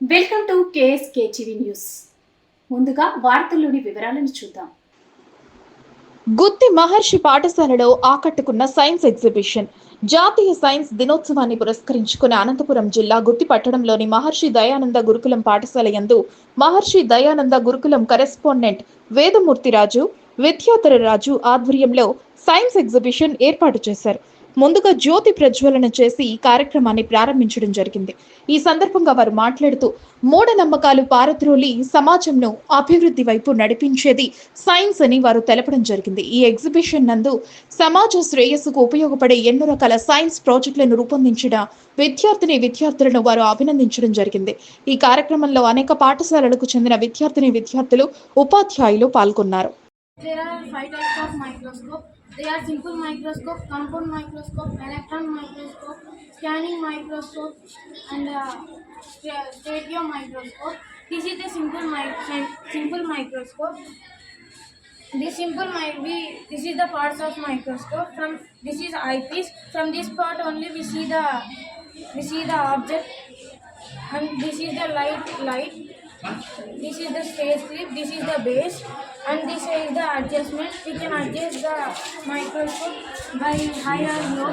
Welcome to KSK TV news. ముందుగా వార్తల్లోని వివరాలను చూద్దాం. గుత్తి మహర్షి పాఠశాలలో ఆకట్టుకున్న సైన్స్ ఎగ్జిబిషన్ జాతీయ సైన్స్ దినోత్సవాన్ని పురస్కరించుకుని అనంతపురం జిల్లా గుత్తి పట్టణంలోని మహర్షి దయానంద గురుకులం పాఠశాల యందు మహర్షి దయానంద గురుకులం కరెస్పాండెంట్ వేదమూర్తిరాజు విద్యాధర రాజు ఆధ్వర్యంలో సైన్స్ ఎగ్జిబిషన్ ఏర్పాటు చేశారు. ముందుగా జ్యోతి ప్రజ్వలన చేసి ఈ కార్యక్రమాన్ని ప్రారంభించడం జరిగింది. ఈ సందర్భంగా వారు మాట్లాడుతూ మూఢనమ్మకాలు పారద్రోలి సమాజంను అభివృద్ధి వైపు నడిపించేది సైన్స్ అని వారు తెలపడం జరిగింది. ఈ ఎగ్జిబిషన్ నందు సమాజ శ్రేయస్సుకు ఉపయోగపడే ఎన్నో రకాల సైన్స్ ప్రాజెక్టులను రూపొందించిన విద్యార్థిని విద్యార్థులను వారు అభినందించడం జరిగింది. ఈ కార్యక్రమంలో అనేక పాఠశాలలకు చెందిన విద్యార్థిని విద్యార్థులు ఉపాధ్యాయులు పాల్గొన్నారు. There are five types of microscope. They are simple microscope, compound microscope, electron microscope, scanning microscope, and uh, stereo microscope. This is the simple mi- simple microscope. This simple mi- we this is the parts of microscope. From this is eyepiece. From this part only we see the we see the object, and this is the light light. This is the stage clip, this is the base, and this is the adjustment. We can adjust the microscope by high or low,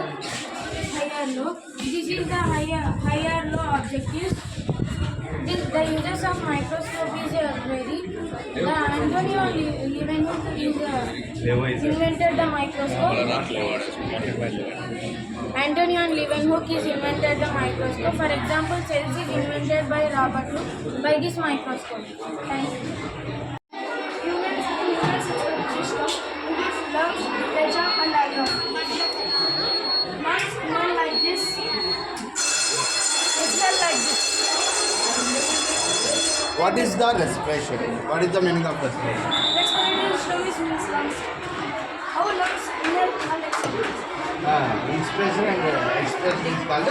high or low. This is the higher, higher low objectives. This, the uses of microscope is uh, very. The Antonio Le- Leeuwenhoek is uh, invented the microscope. Antonio and Leeuwenhoek is invented the microscope. For example, cells is invented by Robert Hooke by this microscope. Thank you. Humans, humans system includes lungs, pleasure, and eyebrow. Lungs run like this. Exhale like this. What is the respiration? What is the meaning of respiration? Inspiration and expression is called